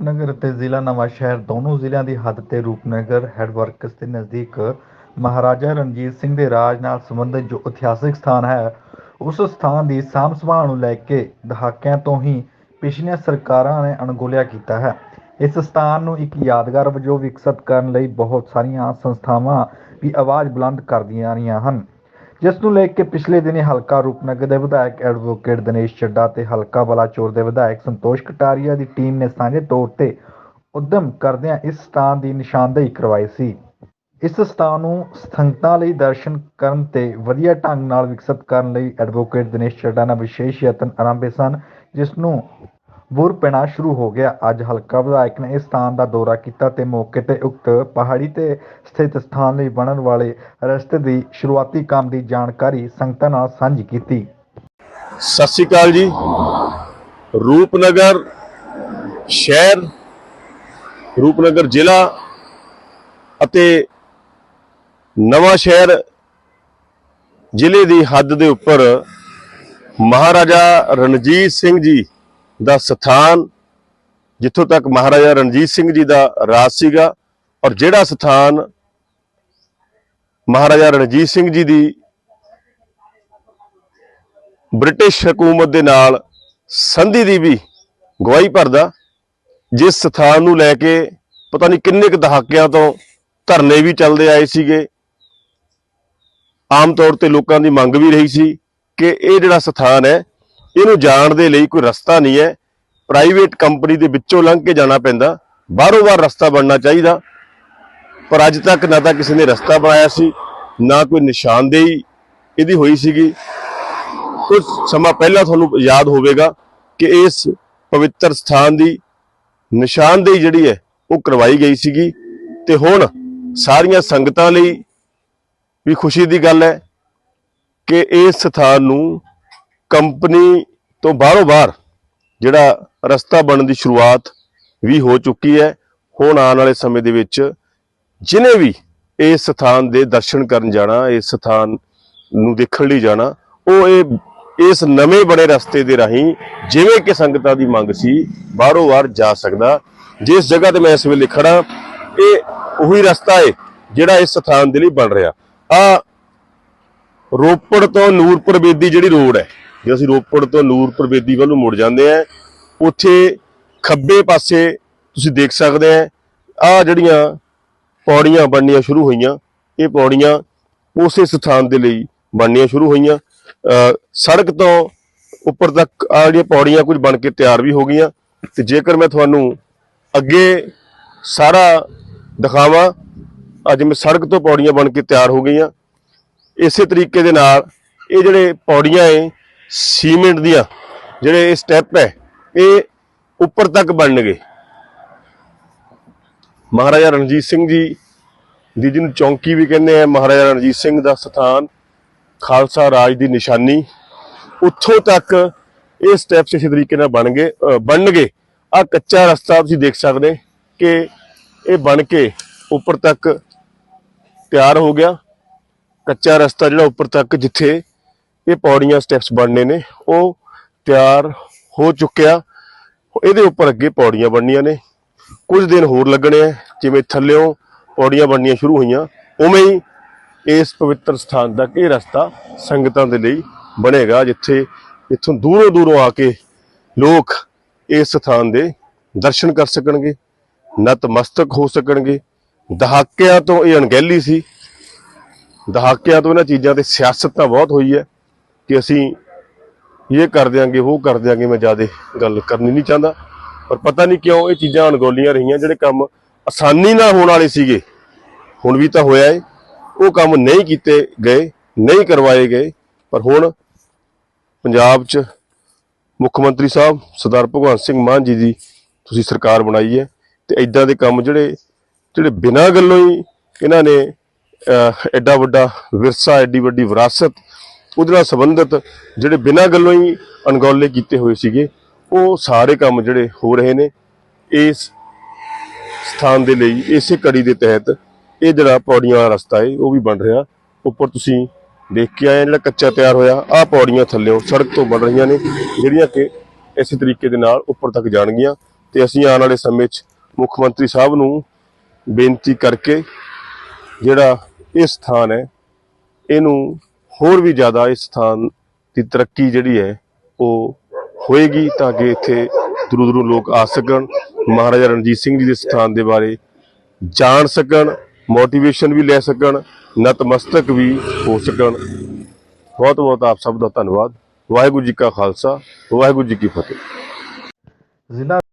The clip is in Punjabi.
ਰੂਪਨਗਰ ਅਤੇ ਜ਼ਿਲ੍ਹਾ ਨਵਾਂ ਸ਼ਹਿਰ ਦੋਨੋਂ ਜ਼ਿਲ੍ਹਿਆਂ ਦੀ ਹੱਦ ਤੇ ਰੂਪਨਗਰ ਹੈੱਡਵਰਕਸ ਦੇ ਨਜ਼ਦੀਕ ਮਹਾਰਾਜਾ ਰਣਜੀਤ ਸਿੰਘ ਦੇ ਰਾਜ ਨਾਲ ਸੰਬੰਧਿਤ ਜੋ ਇਤਿਹਾਸਿਕ ਸਥਾਨ ਹੈ, ਉਸ ਸਥਾਨ ਦੀ ਸਾਂਭ ਸੰਭਾਲ ਨੂੰ ਲੈ ਕੇ ਦਹਾਕਿਆਂ ਤੋਂ ਹੀ ਪਿਛਲੀਆਂ ਸਰਕਾਰਾਂ ਨੇ ਅਣਗੋਲਿਆ ਕੀਤਾ ਹੈ। ਇਸ ਸਥਾਨ ਨੂੰ ਇੱਕ ਯਾਦਗਾਰ ਵਜੋਂ ਵਿਕਸਿਤ ਕਰਨ ਲਈ ਬਹੁਤ ਸਾਰੀਆਂ ਸੰਸਥਾਵਾਂ ਵੀ ਆਵਾਜ਼ ਬੁਲੰਦ ਕਰਦੀਆਂ ਰਹੀਆਂ ਹਨ। ਜਿਸ ਨੂੰ ਲੈ ਕੇ ਪਿਛਲੇ ਦਿਨੀ ਹਲਕਾ ਰੂਪਨਗਰ ਦੇ ਵਿਧਾਇਕ ਐਡਵੋਕੇਟ ਦਿਨੇਸ਼ ਚੱਡਾ ਤੇ ਹਲਕਾ ਬਲਾਚੌਰ ਦੇ ਵਿਧਾਇਕ ਸੰਤੋਸ਼ ਕਟਾਰੀਆ ਦੀ ਟੀਮ ਨੇ ਸਾਂਝੇ ਤੌਰ ਤੇ ਉਦਮ ਕਰਦਿਆਂ ਇਸ ਸਥਾਨ ਦੀ ਨਿਸ਼ਾਨਦੇਹੀ ਕਰਵਾਈ ਸੀ। ਇਸ ਸਥਾਨ ਨੂੰ ਸੰਗਤਾਂ ਲਈ ਦਰਸ਼ਨ ਕਰਨ ਤੇ ਵਧੀਆ ਢੰਗ ਨਾਲ ਵਿਕਸਿਤ ਕਰਨ ਲਈ ਐਡਵੋਕੇਟ ਦਿਨੇਸ਼ ਚੱਡਾ ਨੇ ਵਿਸ਼ੇਸ਼ ਯਤਨ ਆਰੰਭੇ ਸਨ, ਜਿਸ ਨੂੰ ਬੁਰ ਪੈਣਾ ਸ਼ੁਰੂ ਹੋ ਗਿਆ। ਅੱਜ ਹਲਕਾ ਵਿਧਾਇਕ ਨੇ ਇਸ ਸਥਾਨ ਦਾ ਦੌਰਾ ਕੀਤਾ ਤੇ ਮੌਕੇ ਤੇ ਉਕਤ ਪਹਾੜੀ ਤੇ ਸਥਿਤ ਸਥਾਨ ਲਈ ਬਣਨ ਵਾਲੇ ਰਸਤੇ ਦੀ ਸ਼ੁਰੂਆਤੀ ਕੰਮ ਦੀ ਜਾਣਕਾਰੀ ਸੰਗਤਾਂ ਨਾਲ ਸਾਂਝੀ ਕੀਤੀ। ਸਤਿ ਸ਼੍ਰੀ ਅਕਾਲ ਜੀ। ਰੂਪਨਗਰ ਸ਼ਹਿਰ, ਰੂਪਨਗਰ ਜ਼ਿਲ੍ਹਾ ਅਤੇ ਨਵਾਂ ਸ਼ਹਿਰ ਜ਼ਿਲ੍ਹੇ ਦੀ ਹੱਦ ਦੇ ਉੱਪਰ ਮਹਾਰਾਜਾ ਰਣਜੀਤ ਸਿੰਘ ਜੀ ਦਾ ਸਥਾਨ ਜਿੱਥੋਂ ਤੱਕ ਮਹਾਰਾਜਾ ਰਣਜੀਤ ਸਿੰਘ ਜੀ ਦਾ ਰਾਜ ਸੀਗਾ ਔਰ ਜਿਹੜਾ ਸਥਾਨ ਮਹਾਰਾਜਾ ਰਣਜੀਤ ਸਿੰਘ ਜੀ ਦੀ ਬ੍ਰਿਟਿਸ਼ ਹਕੂਮਤ ਦੇ ਨਾਲ ਸੰਧੀ ਦੀ ਵੀ ਗਵਾਹੀ ਭਰਦਾ, ਜਿਸ ਸਥਾਨ ਨੂੰ ਲੈ ਕੇ ਪਤਾ ਨਹੀਂ ਕਿੰਨੇ ਕੁ ਦਹਾਕਿਆਂ ਤੋਂ ਧਰਨੇ ਵੀ ਚੱਲਦੇ ਆਏ ਸੀਗੇ। ਆਮ ਤੌਰ ਤੇ ਲੋਕਾਂ ਦੀ ਮੰਗ ਵੀ ਰਹੀ ਸੀ ਕਿ ਇਹ ਜਿਹੜਾ ਸਥਾਨ ਹੈ ਇਹਨੂੰ ਜਾਣ ਦੇ ਲਈ ਕੋਈ ਰਸਤਾ ਨਹੀਂ ਹੈ। ਪ੍ਰਾਈਵੇਟ ਕੰਪਨੀ ਦੇ ਵਿੱਚੋਂ ਲੰਘ ਕੇ ਜਾਣਾ ਪੈਂਦਾ। ਬਾਹਰੋਂ ਬਾਹਰ ਰਸਤਾ ਬਣਨਾ ਚਾਹੀਦਾ। ਪਰ ਅੱਜ ਤੱਕ ਨਾ ਤਾਂ ਕਿਸੇ ਨੇ ਰਸਤਾ ਬਣਾਇਆ ਸੀ, ਨਾ ਕੋਈ ਨਿਸ਼ਾਨਦੇਹੀ ਇਹਦੀ ਹੋਈ ਸੀਗੀ। ਕੁਝ ਸਮਾਂ ਪਹਿਲਾਂ ਤੁਹਾਨੂੰ ਯਾਦ ਹੋਵੇਗਾ ਕਿ ਇਸ ਪਵਿੱਤਰ ਸਥਾਨ ਦੀ ਨਿਸ਼ਾਨਦੇਹੀ ਜਿਹੜੀ ਹੈ, ਉਹ ਕਰਵਾਈ ਗਈ ਸੀਗੀ। ਤੇ ਹੁਣ ਸਾਰੀਆਂ ਸੰਗਤਾਂ ਲਈ ਵੀ ਖੁਸ਼ੀ ਦੀ ਗੱਲ ਹੈ ਕਿ ਇਸ ਸਥਾਨ ਨੂੰ ਕੰਪਨੀ ਤੋਂ ਬਾਹਰੋਂ ਬਾਹਰ ਜਿਹੜਾ ਰਸਤਾ ਬਣਨ ਦੀ ਸ਼ੁਰੂਆਤ ਵੀ ਹੋ ਚੁੱਕੀ ਹੈ, ਹੁਣ ਆਉਣ ਵਾਲੇ ਸਮੇਂ ਦੇ ਵਿੱਚ ਜਿਨੇ ਵੀ ਇਸ ਸਥਾਨ ਦੇ ਦਰਸ਼ਨ ਕਰਨ ਜਾਣਾ, ਇਸ ਸਥਾਨ ਨੂੰ ਦੇਖਣ ਲਈ ਜਾਣਾ, ਉਹ ਇਹ, ਇਸ ਨਵੇਂ ਬਣੇ ਰਸਤੇ ਦੇ ਰਾਹੀਂ ਜਿਵੇਂ ਕਿ ਸੰਗਤਾਂ ਦੀ ਮੰਗ ਸੀ, ਬਾਹਰੋਂ ਬਾਹਰ ਜਾ ਸਕਦਾ। ਜਿਸ ਜਗ੍ਹਾ ਤੇ ਮੈਂ ਇਸ ਵੇਲੇ ਖੜਾ ਇਹ ਉਹੀ ਰਸਤਾ ਹੈ ਜਿਹੜਾ ਇਸ ਸਥਾਨ ਦੇ ਲਈ ਬਣ ਰਿਹਾ। ਆ ਰੋਪੜ ਤੋਂ ਨੂਰਪੁਰ ਬੇਦੀ ਜਿਹੜੀ ਰੋਡ ਹੈ ਜੇ ਅਸੀਂ ਰੋਪੜ ਤੋਂ ਨੂਰਪੁਰ ਬੇਦੀ ਵੱਲ ਨੂੰ ਮੁੜ ਜਾਂਦੇ ਆ ਉੱਥੇ ਖੱਬੇ ਪਾਸੇ ਤੁਸੀਂ ਦੇਖ ਸਕਦੇ ਆ ਆ ਜਿਹੜੀਆਂ ਪੌੜੀਆਂ ਬਣਨੀਆਂ ਸ਼ੁਰੂ ਹੋਈਆਂ, ਇਹ ਪੌੜੀਆਂ ਉਸੇ ਸਥਾਨ ਦੇ ਲਈ ਬਣਨੀਆਂ ਸ਼ੁਰੂ ਹੋਈਆਂ। ਸੜਕ ਤੋਂ ਉੱਪਰ ਤੱਕ ਆ ਜਿਹੜੀਆਂ ਪੌੜੀਆਂ ਕੁਝ ਬਣ ਕੇ ਤਿਆਰ ਵੀ ਹੋ ਗਈਆਂ। ਤੇ ਜੇਕਰ ਮੈਂ ਤੁਹਾਨੂੰ ਅੱਗੇ ਸਾਰਾ ਦਿਖਾਵਾਂ, ਅੱਜ ਮੈਂ ਸੜਕ ਤੋਂ ਪੌੜੀਆਂ ਬਣ ਕੇ ਤਿਆਰ ਹੋ ਗਈਆਂ। ਇਸੇ ਤਰੀਕੇ ਦੇ ਨਾਲ ਇਹ ਜਿਹੜੇ ਪੌੜੀਆਂ ਏ ਸੀਮੈਂਟ ਦੀਆਂ ਜਿਹੜੇ ਇਹ ਸਟੈਪ ਹੈ, ਇਹ ਉੱਪਰ ਤੱਕ ਬਣਨਗੇ। ਮਹਾਰਾਜਾ ਰਣਜੀਤ ਸਿੰਘ ਜੀ ਦੀ ਜਿਹਨੂੰ ਚੌਂਕੀ ਵੀ ਕਹਿੰਦੇ ਆ, ਮਹਾਰਾਜਾ ਰਣਜੀਤ ਸਿੰਘ ਦਾ ਸਥਾਨ, ਖਾਲਸਾ ਰਾਜ ਦੀ ਨਿਸ਼ਾਨੀ, ਉੱਥੋਂ ਤੱਕ ਇਹ ਸਟੈਪਸ ਇਸੇ ਤਰੀਕੇ ਨਾਲ ਬਣ ਗਏ ਬਣਨਗੇ। ਆ ਕੱਚਾ ਰਸਤਾ ਤੁਸੀਂ ਦੇਖ ਸਕਦੇ ਕਿ ਇਹ ਬਣ ਕੇ ਉੱਪਰ ਤੱਕ ਤਿਆਰ ਹੋ ਗਿਆ। ਕੱਚਾ ਰਸਤਾ ਜਿਹੜਾ ਉੱਪਰ ਤੱਕ ਜਿੱਥੇ ਇਹ ਪੌੜੀਆਂ ਸਟੈਪਸ ਬਣਨੇ ਨੇ, ਉਹ ਤਿਆਰ ਹੋ ਚੁੱਕਿਆ। ਇਹਦੇ ਉੱਪਰ ਅੱਗੇ ਪੌੜੀਆਂ ਬਣਨੀਆਂ ਨੇ। ਕੁਝ ਦਿਨ ਹੋਰ ਲੱਗਣੇ ਆ ਜਿਵੇਂ ਥੱਲਿਓਂ ਪੌੜੀਆਂ ਬਣਨੀਆਂ ਸ਼ੁਰੂ ਹੋਈਆਂ, ਉਵੇਂ ਹੀ ਇਸ ਪਵਿੱਤਰ ਸਥਾਨ ਤੱਕ ਇਹ ਰਸਤਾ ਸੰਗਤਾਂ ਦੇ ਲਈ ਬਣੇਗਾ, ਜਿੱਥੇ ਇੱਥੋਂ ਦੂਰੋਂ ਦੂਰੋਂ ਆ ਕੇ ਲੋਕ ਇਸ ਸਥਾਨ ਦੇ ਦਰਸ਼ਨ ਕਰ ਸਕਣਗੇ, ਨਤਮਸਤਕ ਹੋ ਸਕਣਗੇ। ਦਹਾਕਿਆਂ ਤੋਂ ਇਹ ਅਣਗਹਿਲੀ ਸੀ। ਦਹਾਕਿਆਂ ਤੋਂ ਇਹਨਾਂ ਚੀਜ਼ਾਂ ਤੇ ਸਿਆਸਤ ਤਾਂ ਬਹੁਤ ਹੋਈ ਹੈ ਕਿ ਅਸੀਂ ਇਹ ਕਰ ਦਿਆਂਗੇ, ਉਹ ਕਰ ਦਿਆਂਗੇ, ਮੈਂ ਜ਼ਿਆਦਾ ਗੱਲ ਕਰਨੀ ਨਹੀਂ ਚਾਹੁੰਦਾ। ਪਰ ਪਤਾ ਨਹੀਂ ਕਿਉਂ ਇਹ ਚੀਜ਼ਾਂ ਅਣਗੌਲੀਆਂ ਰਹੀਆਂ, ਜਿਹੜੇ ਕੰਮ ਆਸਾਨੀ ਨਾਲ ਹੋਣ ਵਾਲੇ ਸੀਗੇ। ਹੁਣ ਵੀ ਤਾਂ ਹੋਇਆ ਏ। ਉਹ ਕੰਮ ਨਹੀਂ ਕੀਤੇ ਗਏ, ਨਹੀਂ ਕਰਵਾਏ ਗਏ। ਪਰ ਹੁਣ ਪੰਜਾਬ 'ਚ ਮੁੱਖ ਮੰਤਰੀ ਸਾਹਿਬ ਸਰਦਾਰ ਭਗਵੰਤ ਸਿੰਘ ਮਾਨ ਜੀ ਦੀ ਤੁਸੀਂ ਸਰਕਾਰ ਬਣਾਈ ਹੈ ਤੇ ਇਦਾਂ ਦੇ ਕੰਮ ਜਿਹੜੇ ਜਿਹੜੇ ਬਿਨਾਂ ਗੱਲੋਂ ਹੀ ਇਹਨਾਂ ਨੇ ਐਡਾ ਵੱਡਾ ਵਿਰਸਾ, ਐਡੀ ਵੱਡੀ ਵਿਰਾਸਤ ਉਹਦੇ ਨਾਲ ਸੰਬੰਧਿਤ ਜਿਹੜੇ ਬਿਨਾਂ ਗੱਲੋਂ ਹੀ ਅਣਗੌਲੇ ਕੀਤੇ ਹੋਏ ਸੀਗੇ, ਉਹ ਸਾਰੇ ਕੰਮ ਜਿਹੜੇ ਹੋ ਰਹੇ ਨੇ, ਇਸ ਸਥਾਨ ਦੇ ਲਈ, ਇਸੇ ਕੜੀ ਦੇ ਤਹਿਤ ਇਹ ਜਿਹੜਾ ਪੌੜੀਆਂ ਵਾਲਾ ਰਸਤਾ ਹੈ, ਉਹ ਵੀ ਬਣ ਰਿਹਾ। ਉੱਪਰ ਤੁਸੀਂ ਦੇਖ ਕੇ ਆਏ ਜਿਹੜਾ ਕੱਚਾ ਤਿਆਰ ਹੋਇਆ, ਆਹ ਪੌੜੀਆਂ ਥੱਲੇੋਂ ਸੜਕ ਤੋਂ ਬਣ ਰਹੀਆਂ ਨੇ, ਜਿਹੜੀਆਂ ਕਿ ਇਸੇ ਤਰੀਕੇ ਦੇ ਨਾਲ ਉੱਪਰ ਤੱਕ ਜਾਣਗੀਆਂ। ਤੇ ਅਸੀਂ ਆਉਣ ਵਾਲੇ ਸਮੇਂ 'ਚ ਮੁੱਖ ਮੰਤਰੀ ਸਾਹਿਬ ਨੂੰ ਬੇਨਤੀ ਕਰਕੇ ਜਿਹੜਾ ਇਹ ਸਥਾਨ ਹੈ, ਇਹਨੂੰ ਹੋਰ ਵੀ ਜ਼ਿਆਦਾ ਇਸ ਸਥਾਨ ਦੀ ਤਰੱਕੀ ਜਿਹੜੀ ਹੈ, ਉਹ ਹੋਏਗੀ ਤਾਂ ਕਿ ਇੱਥੇ ਦੂਰੋਂ ਦੂਰੋਂ ਲੋਕ ਆ ਸਕਣ, ਮਹਾਰਾਜਾ ਰਣਜੀਤ ਸਿੰਘ ਜੀ ਦੇ ਸਥਾਨ ਦੇ ਬਾਰੇ ਜਾਣ ਸਕਣ ਮੋਟੀਵੇਸ਼ਨ ਵੀ ਲੈ ਸਕਣ, ਨਤਮਸਤਕ ਵੀ ਹੋ ਸਕਣ। ਬਹੁਤ ਬਹੁਤ ਆਪ ਸਭ ਦਾ ਧੰਨਵਾਦ। ਵਾਹਿਗੁਰੂ ਜੀ ਕਾ ਖਾਲਸਾ, ਵਾਹਿਗੁਰੂ ਜੀ ਕੀ ਫਤਿਹ। ਜ਼ਿਲ੍ਹਾ